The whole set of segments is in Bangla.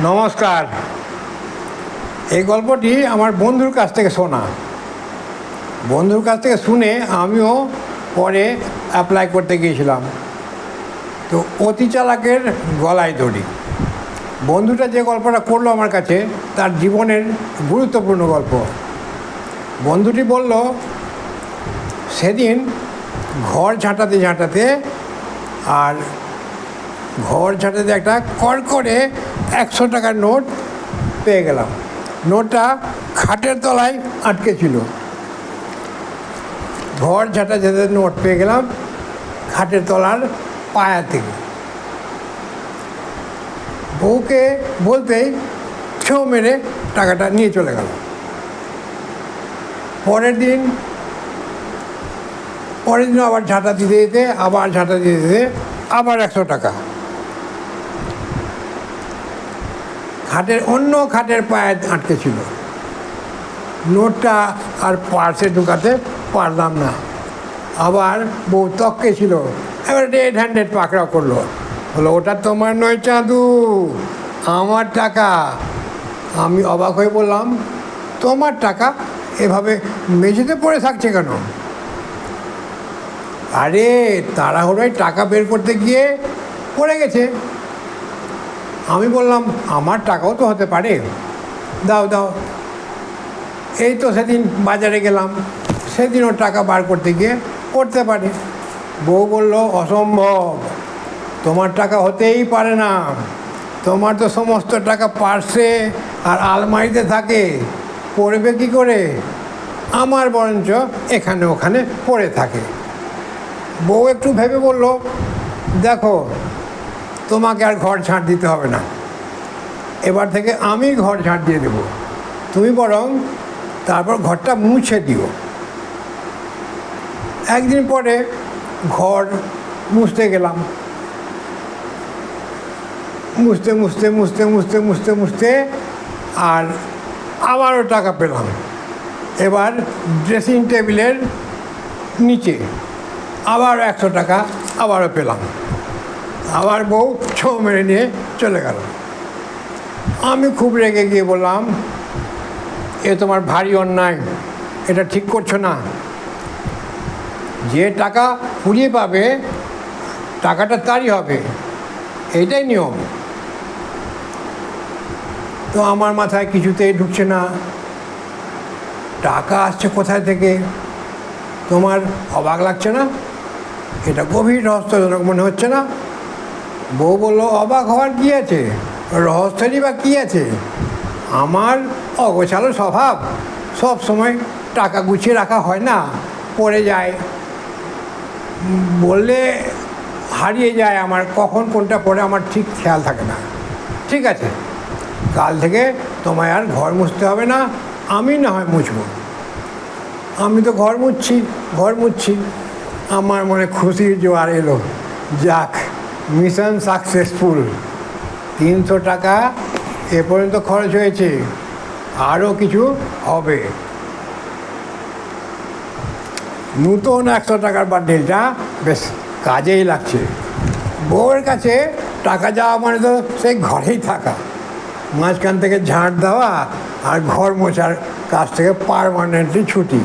নমস্কার। এই গল্পটি আমার বন্ধুর কাছ থেকে শোনা। বন্ধুর কাছ থেকে শুনে আমিও পরে অ্যাপ্লাই করতে গিয়েছিলাম। তো অতি চালাকের গলায় দড়ি। বন্ধুটা যে গল্পটা করল আমার কাছে, তার জীবনের গুরুত্বপূর্ণ গল্প। বন্ধুটি বলল, সেদিন ঘর ঝাঁটাতে ঝাঁটাতে আর ঘর ঝাঁটাতে একটা কড়কড়ে একশো টাকার নোট পেয়ে গেলাম। নোটটা খাটের তলায় আটকে ছিল। ঘর ঝাঁটা ঝাঁটাতে নোট পেয়ে গেলাম খাটের তলার পায়া থেকে। বউকে বলতেই ছো মেরে টাকাটা নিয়ে চলে গেল। পরের দিন পরের দিন আবার ঝাঁটা দিতে দিতে, আবার ঝাঁটা দিতে দিতে আবার একশো টাকা। খাটের অন্য খাটের পায়ে আটকে ছিল। নোটটা আর পার্সে ঢুকাতে পারলাম না। আবার বউ তককে ছিল। এবার রেড হ্যান্ডেড পাকড়াও করল। বলো ওটা তোমার নয় চাঁদু, আমার টাকা। আমি অবাক হয়ে বললাম, তোমার টাকা এভাবে মেঝেতে পড়ে থাকছে কেন? আরে, তাড়াহুড়োয় টাকা বের করতে গিয়ে পড়ে গেছে। আমি বললাম, আমার টাকাও তো হতে পারে। দাও দাও। এই তো সেদিন বাজারে গেলাম। সেদিনও টাকা বার করতে গিয়ে করতে পারে। বউ বলল, অসম্ভব। তোমার টাকা হতেই পারে না। তোমার তো সমস্ত টাকা পার্সে আর আলমারিতে থাকে। পড়বে কি করে? আমার বরঞ্চ এখানে ওখানে পড়ে থাকে। বউ একটু ভেবে বলল, দেখো তোমাকে আর ঘর ছাড় দিতে হবে না। এবার থেকে আমি ঘর ঝাঁট দিয়ে দেবো। তুমি বরং তারপর ঘরটা মুছে দিও। একদিন পরে ঘর মুছতে গেলাম। মুছতে মুছতে মুছতে মুছতে মুছতে মুছতে আর আবারও টাকা পেলাম। এবার ড্রেসিং টেবিলের নিচে আবার একশো টাকা আবারও পেলাম। আবার বউ ছো মেরে নিয়ে চলে গেল। আমি খুব রেগে গিয়ে বললাম, এ তোমার ভারী অন্যায়, এটা ঠিক করছ না। যে টাকা ফুরিয়ে পাবে, টাকাটা তারই হবে। এইটাই নিয়ম। তো আমার মাথায় কিছুতেই ঢুকছে না। টাকা আসছে কোথায় থেকে? তোমার অবাক লাগছে না? এটা গভীর রহস্যজনক মনে হচ্ছে না? বউ বলল, অবাক হওয়ার কী আছে? রহস্যেরই বা কী আছে? আমার অগোছালো স্বভাব। সব সময় টাকা গুছিয়ে রাখা হয় না, পড়ে যায়। বললে হারিয়ে যায় আমার, কখন কোনটা পড়ে আমার ঠিক খেয়াল থাকে না। ঠিক আছে, কাল থেকে তোমায় আর ঘর মুছতে হবে না, আমি না হয় মুছবো। আমি তো ঘর মুছছি ঘর মুছছি। আমার মনে খুশির জোয়ার এলো। যাক মিশন সাকসেসফুল। তিনশো টাকা এ পর্যন্ত খরচ হয়েছে। আরও কিছু হবে। নূতন একশো টাকার বান্ডিলটা বেশ কাজেই লাগছে। বউয়ের কাছে টাকা যাওয়া মানে তো সেই ঘরেই থাকা। মাঝখান থেকে ঝাঁট দেওয়া আর ঘর মোছার কাছ থেকে পারমানেন্টলি ছুটি।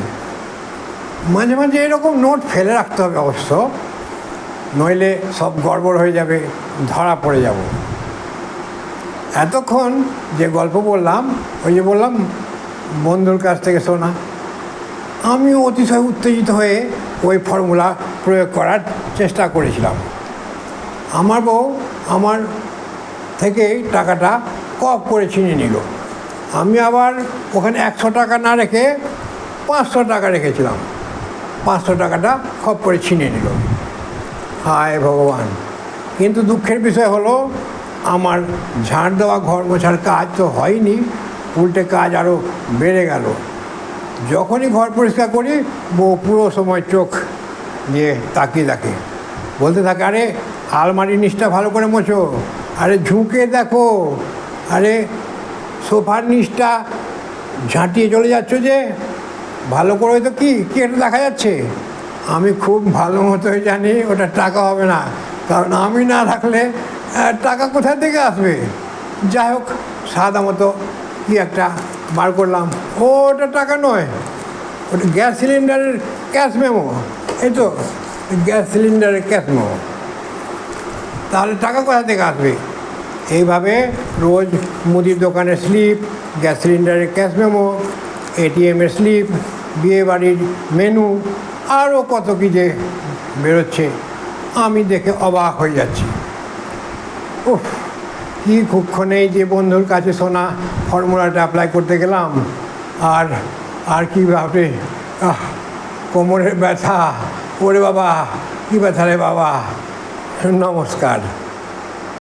মাঝে মাঝে এরকম নোট ফেলে রাখতে হবে অবশ্য। নইলে সব গড়বড় হয়ে যাবে, ধরা পড়ে যাব। এতক্ষণ যে গল্প বললাম, ওই যে বললাম, বন্ধুর কাছ থেকে শোনা, আমি অতিশয় উত্তেজিত হয়ে ওই ফর্মুলা প্রয়োগ করার চেষ্টা করেছিলাম। আমার বউ আমার থেকেই টাকাটা কপ করে ছিনিয়ে নিল। আমি আবার ওখানে একশো টাকা না রেখে পাঁচশো টাকা রেখেছিলাম। পাঁচশো টাকাটা খপ করে ছিনিয়ে নিল। হায় ভগবান। কিন্তু দুঃখের বিষয় হলো, আমার ঝাড় দেওয়া ঘর মোছার কাজ তো হয়নি, উল্টে কাজ আরও বেড়ে গেল। যখনই ঘর পরিষ্কার করি, বউ পুরো সময় চোখ দিয়ে তাকিয়ে থাকে। বলতে থাকে, আরে আলমারির নিচটা ভালো করে মোছো। আরে, ঝুঁকে দেখো। আরে, সোফার নিচটা ঝাঁটিয়ে চলে যাচ্ছ যে, ভালো করে তো কি কি এটা দেখা যাচ্ছে? আমি খুব ভালো মতোই জানি ওটা টাকা হবে না। কারণ আমি না রাখলে টাকা কোথা থেকে আসবে? যাই হোক, সাদা মতো কি একটা বার করলাম। ও, ওটা টাকা নয়। ওটা গ্যাস সিলিন্ডারের ক্যাশ মেমো। এই তো, গ্যাস সিলিন্ডারের ক্যাশ মেমো। তাহলে টাকা কোথা থেকে আসবে? এইভাবে রোজ মুদির দোকানের স্লিপ, গ্যাস সিলিন্ডারের ক্যাশ মেমো, এটিএমের স্লিপ বিয়ে বাড়ির মেনু আরও কত কী যে বেরোচ্ছে, আমি দেখে অবাক হয়ে যাচ্ছি। উফ, কি কুক্ষণেই যে বন্ধুর কাছে শোনা ফর্মুলাটা অ্যাপ্লাই করতে গেলাম, আর আর কি ভাবে কোমরের ব্যথা, ওরে বাবা, কী ব্যথা রে বাবা। নমস্কার।